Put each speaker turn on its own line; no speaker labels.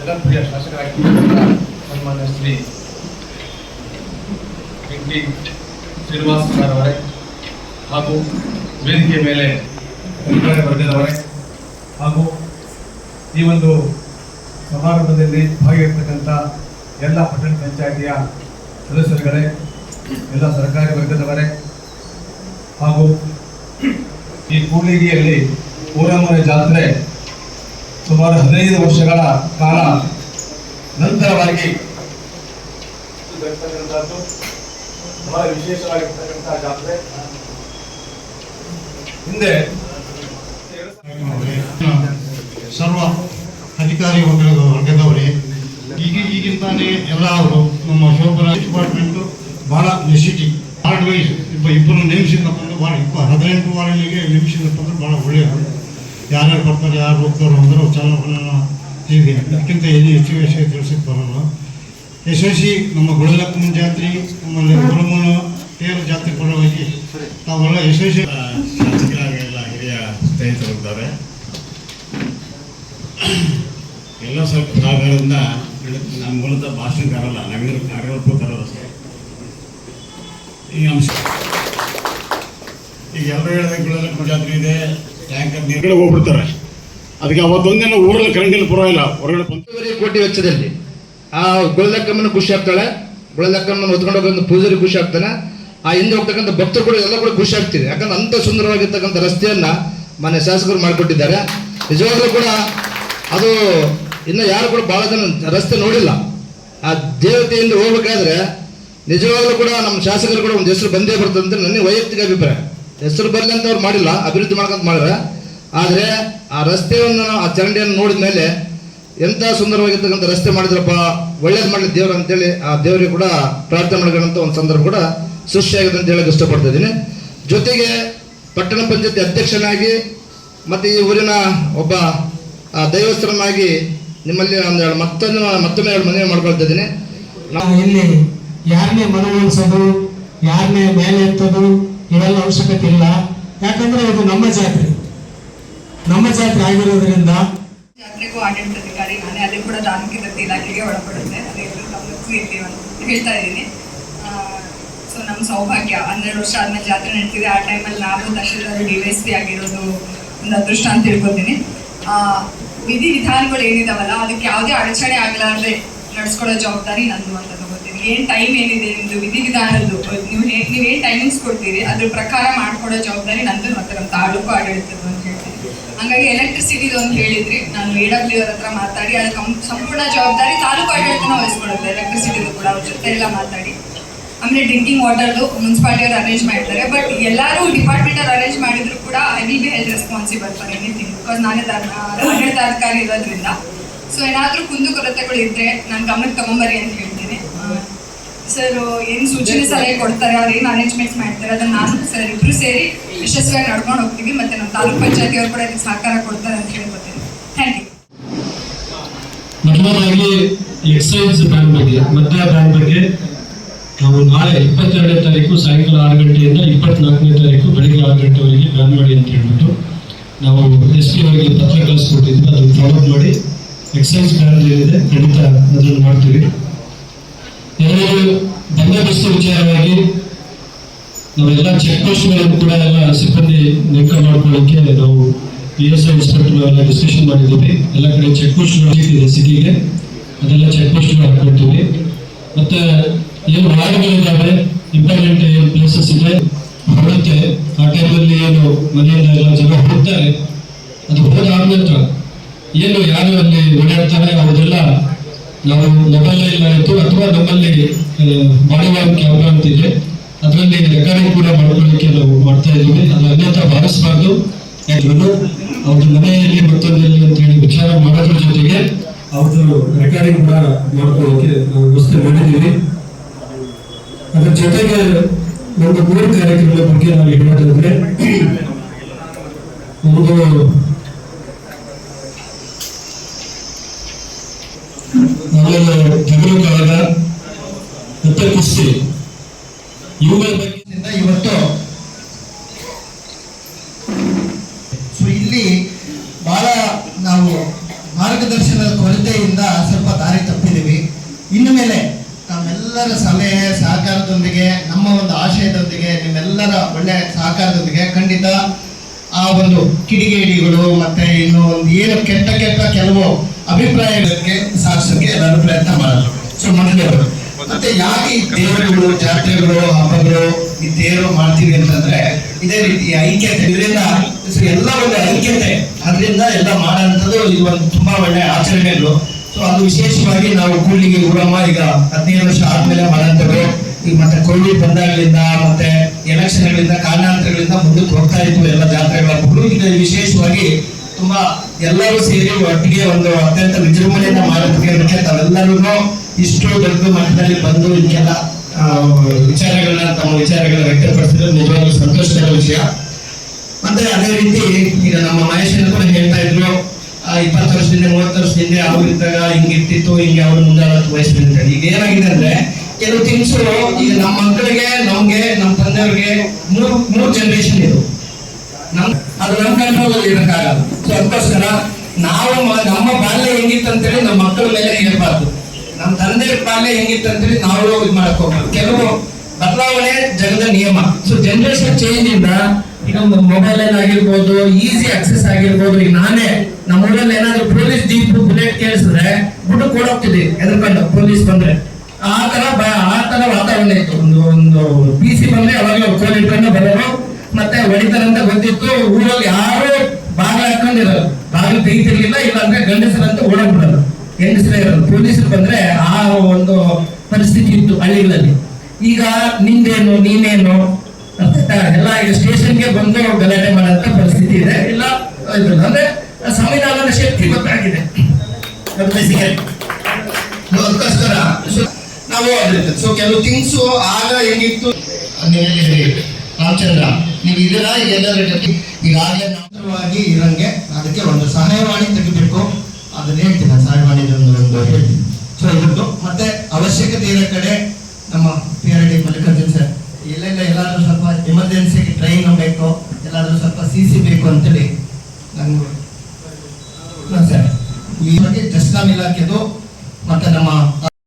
ಜನಪ್ರಿಯ ಶಾಸಕರಾಗಿ ಸನ್ಮಾನ್ಯ ಶ್ರೀ ವೆಂಕಟಿ ಶ್ರೀನಿವಾಸ್ ಅವರೇ ಹಾಗೂ ವೇದಿಕೆ ಮೇಲೆ ಅಧಿಕಾರಿ ವರ್ಗದವರೇ, ಹಾಗೂ ಈ ಒಂದು ಸಮಾರಂಭದಲ್ಲಿ ಭಾಗಿಯಾಗಿರ್ತಕ್ಕಂಥ ಎಲ್ಲ ಪಟ್ಟಣ ಪಂಚಾಯಿತಿಯ ಸದಸ್ಯರುಗಳೇ, ಎಲ್ಲ ಸರ್ಕಾರಿ ವರ್ಗದವರೇ, ಹಾಗೂ ಈ ಕೂಡ್ಲಿಗಿಯಲ್ಲಿ ಊರಮ್ಮನ ಜಾತ್ರೆ ಸುಮಾರು ಹದಿನೈದು ವರ್ಷಗಳ ಕಾಲ ನಂತರವಾಗಿ ಬರ್ತಕ್ಕಂಥದ್ದು ಬಹಳ ವಿಶೇಷವಾಗಿರ್ತಕ್ಕಂಥ ಜಾತ್ರೆ. ಹಿಂದೆ
ಸರ್ವ ಅಧಿಕಾರಿ ವರ್ಗದ ವರ್ಗದವರೇ ಈಗ ಈಗಿನ ತಾನೇ ಎಲ್ಲ ಅವರು ನಮ್ಮ ಶೋಭನ ಡಿಪಾರ್ಟ್ಮೆಂಟ್ ಬಹಳ ನೆಸಿಟಿ ವಾರ್ಡ್ ವೈಸ್ ಇಬ್ಬ ಇಬ್ಬರು ನೇಮಿಸಿದ ಅಂದ್ರೆ ಭಾಳ ಇಪ್ಪ ಹದಿನೆಂಟು ವಾರ್ಡ್ಗಳಿಗೆ ನೇಮಿಸಿದ ಅಂದ್ರೆ ಭಾಳ ಒಳ್ಳೆಯದು. ಯಾರ್ಯಾರು ಬರ್ತಾರೆ ಯಾರು ಹೋಗ್ತಾರೋ ಅಂದ್ರೆ ಚಲನ ಹೀಗೆ. ಅದಕ್ಕಿಂತ ಏನು ಹೆಚ್ಚು ವಿಷಯ ತಿಳಿಸಕ್ಕೆ ಬರೋಲ್ಲ. ಯಶಸ್ವಿ ನಮ್ಮ ಗುಳಲಕ್ಕನ ಜಾತ್ರೆ ನಮ್ಮಲ್ಲಿ ಗುರುಮನ ತೇರು ಜಾತ್ರೆ ಪರವಾಗಿ ತಾವೆಲ್ಲ ಯಶಸ್ವಿ
ಶಾಸಕರಾಗೆಲ್ಲ ಹಿರಿಯ ಸ್ನೇಹಿತರು ಇದ್ದಾರೆ. ಎಲ್ಲ ಸ್ವಲ್ಪ ಕಾರಣಗಳಿಂದ ನಮ್ಮ ಮೂಲತಃ ಭಾಷಣಕಾರಲ್ಲ ನವೀನ ಕಾರ್ಯರೂಪಕಾರರು ಅಷ್ಟೇ. ಈ ಅಂಶ ಈಗ ಎಲ್ಲರೂ ಹೇಳಿದ ಜಾತ್ರೆ ಇದೆ. ನೀರುಗಳು ಹೋಗ್ಬಿಡ್ತಾರೆ. ಅದಕ್ಕೆ ಅವತ್ತೊಂದಿನ ಊರಲ್ಲಿ ಕರೆಂಟಿಲ್ಲ ಪರವಾಗಿಲ್ಲ ಹೊರಗಡೆ
ಒಂದೂವರೆ ಕೋಟಿ ವೆಚ್ಚದಲ್ಲಿ. ಆ ಗುಳದಕ್ಕಮ್ಮನ ಖುಷಿ ಆಗ್ತಾಳೆ. ಗುಳದಕ್ಕಮ್ಮನ ಹೊತ್ಕೊಂಡು ಹೋಗೋದು ಪೂಜಾರಿ ಖುಷಿ ಆಗ್ತಾನೆ. ಆ ಹಿಂದೆ ಹೋಗ್ತಕ್ಕಂಥ ಭಕ್ತರು ಕೂಡ ಎಲ್ಲ ಕೂಡ ಖುಷಿ ಆಗ್ತಿದೆ. ಯಾಕಂದ್ರೆ ಅಂಥ ಸುಂದರವಾಗಿರ್ತಕ್ಕಂಥ ರಸ್ತೆಯನ್ನ ಮನೆ ಶಾಸಕರು ಮಾಡಿಕೊಟ್ಟಿದ್ದಾರೆ. ನಿಜವಾಗ್ಲೂ ಕೂಡ ಅದು ಇನ್ನು ಯಾರು ಕೂಡ ಬಹಳ ಜನ ರಸ್ತೆ ನೋಡಿಲ್ಲ. ಆ ದೇವತೆಯಿಂದ ಹೋಗ್ಬೇಕಾದ್ರೆ ನಿಜವಾಗ್ಲೂ ಕೂಡ ನಮ್ಮ ಶಾಸಕರು ಕೂಡ ಒಂದು ಹೆಸರು ಬಂದೇ ಬರ್ತದೆ ಅಂತ ನನ್ನ ವೈಯಕ್ತಿಕ ಅಭಿಪ್ರಾಯ. ಹೆಸರು ಬರಲಿ ಅಂತ ಅವ್ರು ಮಾಡಿಲ್ಲ, ಅಭಿವೃದ್ಧಿ ಮಾಡ್ಕಂತ ಮಾಡಿದ್ರೆ. ಆದರೆ ಆ ರಸ್ತೆಯನ್ನು, ಆ ಚರಂಡಿಯನ್ನು ನೋಡಿದ ಮೇಲೆ ಎಂಥ ಸುಂದರವಾಗಿರ್ತಕ್ಕಂಥ ರಸ್ತೆ ಮಾಡಿದ್ರಪ್ಪ, ಒಳ್ಳೇದು ಮಾಡಲಿ ದೇವ್ರು ಅಂತೇಳಿ ಆ ದೇವರಿಗೆ ಕೂಡ ಪ್ರಾರ್ಥನೆ ಮಾಡ್ಕೊಳ್ಳೋಂಥ ಒಂದು ಸಂದರ್ಭ ಕೂಡ ಸೃಷ್ಟಿಯಾಗಿದೆ ಅಂತ ಹೇಳಕ್ಕೆ ಇಷ್ಟಪಡ್ತಾ ಇದ್ದೀನಿ. ಜೊತೆಗೆ ಪಟ್ಟಣ ಪಂಚಾಯತಿ ಅಧ್ಯಕ್ಷನಾಗಿ ಮತ್ತು ಈ ಊರಿನ ಒಬ್ಬ ದೈವಸ್ಥರನಾಗಿ ನಿಮ್ಮಲ್ಲಿ ಒಂದು ಮತ್ತೊಂದು, ಮತ್ತೊಮ್ಮೆ ಎರಡು ಮನವಿ ಮಾಡ್ಕೊಳ್ತಾ ಇದ್ದೀನಿ.
ನಾವು ಇಲ್ಲಿ ಯಾರನ್ನೇ ಮನವೊಲಿಸೋದು ಯಾರನ್ನೇ ಮೇಲೆ ಎತ್ತೋದು ಇವೆಲ್ಲ ಅವಶ್ಯಕತೆ ಇಲ್ಲ. ಯಾಕಂದ್ರೆ ಇದು ನಮ್ಮ ಜಾತ್ರೆ. ನಮ್ಮ ಜಾತ್ರೆ ಆಗಿರೋದ್ರಿಂದ
ಜಾತ್ರೆಗೂ ಆಡಳಿತಾಧಿಕಾರಿ ನಾನೇ ಅಲ್ಲಿ ಕೂಡ ದತ್ತಿ ಇಲಾಖೆಗೆ ಒಳಪಡುತ್ತೆ. ಅಂತ ಹೇಳ್ತಾ ಇದ್ದೀನಿ. ಸೊ ನಮ್ಮ ಸೌಭಾಗ್ಯ, ಹನ್ನೆರಡು ವರ್ಷ ಆದ್ಮೇಲೆ ಜಾತ್ರೆ ನಡೀತಿದೆ. ಆ ಟೈಮಲ್ಲಿ ನಾವು ತಹಶೀಲ್ದಾರ್ ಡಿ ಎಸ್ ಪಿ ಆಗಿರೋದು ಒಂದು ಅದೃಷ್ಟ ಅಂತ ತಿಳ್ಕೊತೀನಿ. ವಿಧಿ ವಿಧಾನಗಳು ಏನಿದಾವಲ್ಲ, ಅದಕ್ಕೆ ಯಾವುದೇ ಅಡಚಣೆ ಆಗಲಾರ್ದೆ ನಡ್ಸ್ಕೊಳ್ಳೋ ಜವಾಬ್ದಾರಿ ನಂದು ಅಂತ ತಗೋತೀನಿ. ಏನು ಟೈಮ್ ಏನಿದೆ ನಿಮ್ಮದು ವಿಧಿ ವಿಧಾನದ್ದು ನೀವು ಹೇ ನೀವು ಕೊಡ್ತೀರಿ ಅದ್ರ ಪ್ರಕಾರ ಮಾಡ್ಕೊಡೋ ಜವಾಬ್ದಾರಿ ನಂದು ಮತ್ತೆ ನಮ್ಮ ತಾಲೂಕು ಆಡಳಿತದ್ದು ಅಂತ ಹೇಳ್ತೀನಿ ಹಂಗಾಗಿ ಎಲೆಕ್ಟ್ರಿಸಿಟಿದು ಅಂತ ಹೇಳಿದ್ರಿ ನಾನು ಎ ಡಬ್ಲ್ಯೂ ಅವ್ರ ಹತ್ರ ಮಾತಾಡಿ ಅದ್ರ ಸಂಪೂರ್ಣ ಜವಾಬ್ದಾರಿ ತಾಲೂಕು ಆಡಳಿತನ ವಹಿಸ್ಕೊಡುತ್ತೆ. ಎಲೆಕ್ಟ್ರಿಸಿಟಿದು ಕೂಡ ಅವ್ರ ಜೊತೆ ಎಲ್ಲ ಮಾತಾಡಿ. ಆಮೇಲೆ ಡ್ರಿಂಕಿಂಗ್ ವಾಟರ್ದು ಮುನ್ಸಿಪಾಲಿಟಿ ಅವ್ರು ಅರೇಂಜ್ ಮಾಡ್ತಾರೆ ಬಟ್ ಎಲ್ಲರೂ ಡಿಪಾರ್ಟ್ಮೆಂಟ್ ಅವ್ರು ಅರೇಂಜ್ ಮಾಡಿದ್ರು ಕೂಡ I will be health responsible for anything because ನಾನೇ ಆಡಳಿತ ಆಡಳಿತಾಧಿಕಾರಿ ಇರೋದ್ರಿಂದ. ಸೊ ಏನಾದರೂ ಕುಂದುಕೊರತೆಗಳು ಇದ್ರೆ ನಾನು ಗಮನಕ್ಕೆ ತಗೊಂಬರಿ ಅಂತ ಹೇಳ್ತೀನಿ. ಸರ್ ಏನು ಸೂಚನೆ ಸಲಹೆ ಕೊಡ್ತಾರೆ? ಅವ್ರು ಏನು ಅರೇಂಜ್ಮೆಂಟ್ಸ್ ಮಾಡ್ತಾರೆ? ಅದನ್ನ ನಾನು ಸರ್ ಇಬ್ರು ಸೇರಿ ಯಶಸ್ವಿಯಾಗಿ ನಡ್ಕೊಂಡು ಹೋಗ್ತೀವಿ. ಮತ್ತೆ ನಮ್ಮ ತಾಲೂಕ್ ಪಂಚಾಯತಿ ಅವ್ರು ಕೂಡ ಇದಕ್ಕೆ ಸಹಕಾರ ಕೊಡ್ತಾರೆ ಅಂತ ಹೇಳ್ಕೊತೀನಿ ಥ್ಯಾಂಕ್ ಯು
ಮೊದಲಾಗಿ ಎಕ್ಸೈಸ್ ಬ್ಯಾನ್ ಬಗ್ಗೆ ಮದ್ಯ ಬ್ಯಾನ್ ಬಗ್ಗೆ ನಾವು ನಾಳೆ ಇಪ್ಪತ್ತೆರಡನೇ ತಾರೀಕು, ಸಾಯಂಕಾಲ ಆರು ಗಂಟೆಯಿಂದ ಇಪ್ಪತ್ನಾಲ್ಕನೇ ತಾರೀಕು ಬೆಳಿಗ್ಗೆ ಆರು ಗಂಟೆವರೆಗೆ ಬ್ಯಾನ್ ಮಾಡಿ ಅಂತ ಹೇಳ್ಬಿಟ್ಟು ನಾವು ಎಸ್ ಪಿ ಅವರಿಗೆ ಪತ್ರ ಕಳಿಸ್ಕೊಟ್ಟಿದ್ವಿ ಅದನ್ನು ಫಾಲೋ ಮಾಡಿ. ಎಕ್ಸೈಸ್ ಬ್ಯಾನ್ ಏನಿದೆ ಖಂಡಿತ ಅದನ್ನು ಮಾಡ್ತೀವಿ. ಎರಡು ಬಂದೋಬಸ್ತು ವಿಚಾರವಾಗಿ ನಾವೆಲ್ಲ ಚೆಕ್ ಪೋಸ್ಟ್ಗಳನ್ನು ಕೂಡ ಎಲ್ಲ ಸಿಬ್ಬಂದಿ ನೇಮಕ ಮಾಡ್ಕೊಳ್ಳೋಕೆ ನಾವು ಪಿ ಎಸ್ ಐ ಇನ್ಸ್ಪೆಕ್ಟರ್ ಎಲ್ಲ ಡಿಸ್ಕಷನ್ ಮಾಡಿದ್ದೀವಿ. ಎಲ್ಲ ಕಡೆ ಚೆಕ್ ಪೋಸ್ಟ್ಗಳು ಇದೆ ಸಿಟಿಗೆ ಅದೆಲ್ಲ ಚೆಕ್ ಪೋಸ್ಟ್ಗಳು ಹಾಕ್ಕೊಳ್ತೀವಿ ಮತ್ತೆ ಏನು ವಾರ್ಡ್ಗಳಿದ್ದಾವೆ ಇಂಪಾರ್ಟೆಂಟ್ ಏನು ಪ್ಲೇಸಸ್ ಇದೆ? ಹೊರಡುತ್ತೆ ಆ ಟೈಮಲ್ಲಿ ಏನು ಮನೆಯಿಂದ ಎಲ್ಲ ಜನ ಹೋಗ್ತಾರೆ. ಅದು ಹೋದಾದ ನಂತರ ಏನು ಯಾರು ಅಲ್ಲಿ ಓಡಾಡ್ತಾರೆ ನಾವು ಮೊಬೈಲ್ ಆಯಿತು ಅಥವಾ ನಮ್ಮಲ್ಲಿ ವಾರ್ಮ್ ಕ್ಯಾಮ್ರಾ ಅಂತಿದೆ ಅದರಲ್ಲಿ ರೆಕಾರ್ಡಿಂಗ್ ಕೂಡ ಮಾಡ್ಕೊಳ್ಳಿಕ್ಕೆ ನಾವು ಮಾಡ್ತಾ ಇದ್ದೀವಿ. ಅದು ಅನ್ಯತಾ ಭಾವಿಸಬಾರ್ದು. ಯಾಕಂದ್ರೆ ಅವ್ರ ಮನೆಯಲ್ಲಿ ಮತ್ತೊಂದಲ್ಲಿ ಅಂತ ಹೇಳಿ ವಿಚಾರ ಮಾಡೋದ್ರ ಜೊತೆಗೆ ಅವ್ರದ್ದು ರೆಕಾರ್ಡಿಂಗ್ ಕೂಡ ಮಾಡ್ಕೊಳ್ಳೋಕೆ ನಾವು ವ್ಯವಸ್ಥೆ ಮಾಡಿದ್ದೀವಿ. ಅದ್ರ ಜೊತೆಗೆ ಒಂದು ಮೂರು ಕಾರ್ಯಕ್ರಮದ ಬಗ್ಗೆ ನಾವು ಹೇಳೋದಾದ್ರೆ, ಒಂದು ಆಮೇಲೆ ಜಗಳು ಕುಸ್ತಿ ಇವುಗಳ ಬಗ್ಗೆ
ಇವತ್ತು ಸೊ ಇಲ್ಲಿ ಬಹಳ ನಾವು ಮಾರ್ಗದರ್ಶನದ ಕೊರತೆಯಿಂದ ಸ್ವಲ್ಪ ದಾರಿ ತಪ್ಪಿದ್ದೀವಿ. ಇನ್ನು ಮೇಲೆ ನಮ್ಮೆಲ್ಲರ ಸಲಹೆ, ಸಹಕಾರದೊಂದಿಗೆ, ನಮ್ಮ ಒಂದು ಆಶಯದೊಂದಿಗೆ, ನಿಮ್ಮೆಲ್ಲರ ಒಳ್ಳೆ ಸಹಕಾರದೊಂದಿಗೆ ಖಂಡಿತ ಆ ಒಂದು ಕಿಡಿಗೇಡಿಗಳು ಮತ್ತೆ ಇನ್ನು ಒಂದು ಏನು ಕೆಟ್ಟ ಕೆಟ್ಟ ಕೆಲವು ಅಭಿಪ್ರಾಯಗಳಿಗೆ ಸಾಧಿಸೋಕೆ ಎಲ್ಲರೂ ಪ್ರಯತ್ನ ಮಾಡಲ್ಲ. ಸೊ ಮೊದಲನೇವರು ಮತ್ತೆ ಯಾಕೆ ಈ ದೇವರುಗಳು, ಜಾತ್ರೆಗಳು, ಹಬ್ಬಗಳು ಈ ದೇವರು ಮಾಡ್ತೀವಿ ಅಂತಂದ್ರೆ ಇದೇ ರೀತಿ ಐಕ್ಯತೆ. ಇದರಿಂದ ಎಲ್ಲ ಒಂದು ಐಕ್ಯತೆ. ಅದರಿಂದ ಎಲ್ಲ ಮಾಡೋಂಥದ್ದು ಇದು ಒಂದು ತುಂಬಾ ಒಳ್ಳೆ ಆಚರಣೆಗಳು. ಸೊ ಅದು ವಿಶೇಷವಾಗಿ ನಾವು ಕೂಡ್ಲಿಗೆ ಊರಮ್ಮ ಈಗ ಹದಿನೈದು ವರ್ಷ ಆದ್ಮೇಲೆ ಮಾಡೋಂಥವ್ರು ಈಗ ಮತ್ತೆ ಕೋವಿಡ್ ಬಂದಾಗಲಿಂದ ಮತ್ತೆ ಎಲೆಕ್ಷನ್ಗಳಿಂದ ಕಾರಣಾಂತರಗಳಿಂದ ಮುಂದಕ್ಕೆ ಹೋಗ್ತಾ ಇತ್ತು ಎಲ್ಲ ಜಾತ್ರೆಗಳ. ಹಬ್ಬಗಳು ಈಗ ವಿಶೇಷವಾಗಿ ತುಂಬಾ ಎಲ್ಲರೂ ಸೇರಿ ಒಟ್ಟಿಗೆ ಒಂದು ಅತ್ಯಂತ ವಿಜೃಂಭಣೆಯಿಂದ ಮಾಡೋದಕ್ಕೆ ತಾವೆಲ್ಲರೂ ಇಷ್ಟು ದೊಡ್ಡ ಮಟ್ಟದಲ್ಲಿ ಬಂದು ಇದಕ್ಕೆಲ್ಲ ವಿಚಾರಗಳನ್ನ, ತಮ್ಮ ವಿಚಾರಗಳನ್ನ ವ್ಯಕ್ತಪಡಿಸಿದ್ರೆ ನಿಜವಾಗ್ಲೂ ಸಂತೋಷದ ವಿಷಯ ಮತ್ತೆ ಅದೇ ರೀತಿ ಈಗ ನಮ್ಮ ಮಹೇಶ್ ಕೂಡ ಹೇಳ್ತಾ ಇದ್ರು ಇಪ್ಪತ್ತು ವರ್ಷದಿಂದ, ಮೂವತ್ತು ವರ್ಷದಿಂದ ಅವ್ರು ಇದ್ದಾಗ ಹಿಂಗಿರ್ತಿತ್ತು ಹಿಂಗೆ ಅವ್ರು ಮುಂದಾಳತ್ವ ವಯಸ್ಸು ಅಂತ. ಈಗ ಏನಾಗಿದೆ ಅಂದ್ರೆ, ಕೆಲವು ಥಿಂಗ್ಸ್ ಈಗ ನಮ್ಮ ಮಕ್ಕಳಿಗೆ, ನಮ್ಗೆ, ನಮ್ಮ ತಂದೆಯವ್ರಿಗೆ ಮೂರು ಮೂರು ಜನರೇಷನ್ ಇದು ನಮ್ ಅದು ನಮ್ಮ ಕಂಟ್ರೋಲ್ ಅಲ್ಲಿ ಇರಕ್ಕಾಗಲ್ಲ ಸೊ ಅದಕ್ಕೋಸ್ಕರ ನಾವು ನಮ್ಮ ಬಾಲ್ಯ ಅಂತೇಳಿ ನಮ್ಮ ಮಕ್ಕಳ ಮೇಲೆ ಹೇಳಬಾರ್ದು. ನಮ್ಮ ತಂದೆ ಬಾಲ್ಯ ಅಂತೇಳಿ ನಾವು ಇದು ಮಾಡಕ್ ಹೋಗ್ಬಾರ್ದು. ಕೆಲವು ಬದಲಾವಣೆ ಜಗದ ನಿಯಮ. ಸೊ ಜನರೇಷನ್ ಚೇಂಜ್ ಇಂದ ಈಗ ಮೊಬೈಲ್ ಆಗಿರ್ಬೋದು ಈಸಿ ಆಕ್ಸೆಸ್ ಆಗಿರ್ಬೋದು. ಈಗ ನಾನೇ ನಮ್ಮ ಊರಲ್ಲಿ ಏನಾದ್ರು ಪೊಲೀಸ್ ಜೀಪ್ ಬುಲೆಟ್ ಕೇಳಿಸಿದ್ರೆ ಬಿಟ್ಟು ಕೊಡೋಗ್ತಿದ್ವಿ ಎದ್ರಕೊಂಡು ಪೊಲೀಸ್ ಬಂದ್ರೆ. ಆ ತರ ಆ ತರ ವಾತಾವರಣ ಇತ್ತು. ಒಂದು ಒಂದು ಪಿ ಸಿ ಬಂದ್ರೆ ಅವಾಗ ಕೋಲ್ ಇಟ್ಕೊಂಡು ಬರೋರು ಮತ್ತೆ ಹೊಡಿತಾರಂತ ಗೊತ್ತಿತ್ತು ಊರಲ್ಲಿ ಯಾರು ಬಾಗಿಲು ಹಾಕೊಂಡಿರಲ್ಲ ಬಾಗಿಲು ತೆಗಿತಿರ್ಲಿಲ್ಲ ಇಲ್ಲ ಅಂದ್ರೆ ಗಂಡಸರಂತ ಓಡಾಡ್ಬಿಡಲ್ಲ ಹೆಂಗಸರೇ ಇರಲ್ಲ ಪೊಲೀಸರು ಬಂದ್ರೆ ಆ ಒಂದು ಪರಿಸ್ಥಿತಿ ಇತ್ತು ಹಳ್ಳಿಗಳಲ್ಲಿ. ಈಗ ನಿಂದೇನು ನೀನೇನು? ಅಂತ ಎಲ್ಲ ಈಗ ಸ್ಟೇಷನ್ಗೆ ಬಂದು ಗಲಾಟೆ ಮಾಡೋಂಥ ಪರಿಸ್ಥಿತಿ ಇದೆ. ಇಲ್ಲ ಅಂದ್ರೆ ಸಂವಿಧಾನದ ಶಕ್ತಿ ಗೊತ್ತಾಗಿದೆ. ಅದಕ್ಕೋಸ್ಕರ ಸೊ ನಾವು ಸೊ ಕೆಲವು ಥಿಂಗ್ಸ್ ಆಗ ಹೆಂಗಿತ್ತು? ರಾಮಚಂದ್ರ ನೀವು ಇದರ ಎಲ್ಲರ ಈಗಾಗಲೇ ನಾವಾಗಿ ಇರಂಗೆ, ಅದಕ್ಕೆ ಒಂದು ಸಹಾಯವಾಣಿ ತೆಗಿಬೇಕು ಅದನ್ನ ಹೇಳ್ತೀನಿ ನಾನು ಸಹಾಯವಾಣಿ ಒಂದು ಹೇಳ್ತೀನಿ. ಸೊ ಇದ್ದು ಮತ್ತೆ ಅವಶ್ಯಕತೆ ಇರೋ ಕಡೆ ನಮ್ಮ P R D Mallikarjun sir, ಎಲ್ಲೆಲ್ಲ ಎಲ್ಲಾದ್ರೂ ಸ್ವಲ್ಪ ಎಮರ್ಜೆನ್ಸಿಗೆ ಟ್ರೈನ್ ಬೇಕು, ಎಲ್ಲಾದ್ರೂ ಸ್ವಲ್ಪ ಸಿ ಸಿ ಬೇಕು ಅಂತೇಳಿ ನಂಗೆ ಸರ್, ಈ ಬಗ್ಗೆ ಜಸ್ಕಾಮ್ ಇಲಾಖೆದು ಮತ್ತೆ ನಮ್ಮ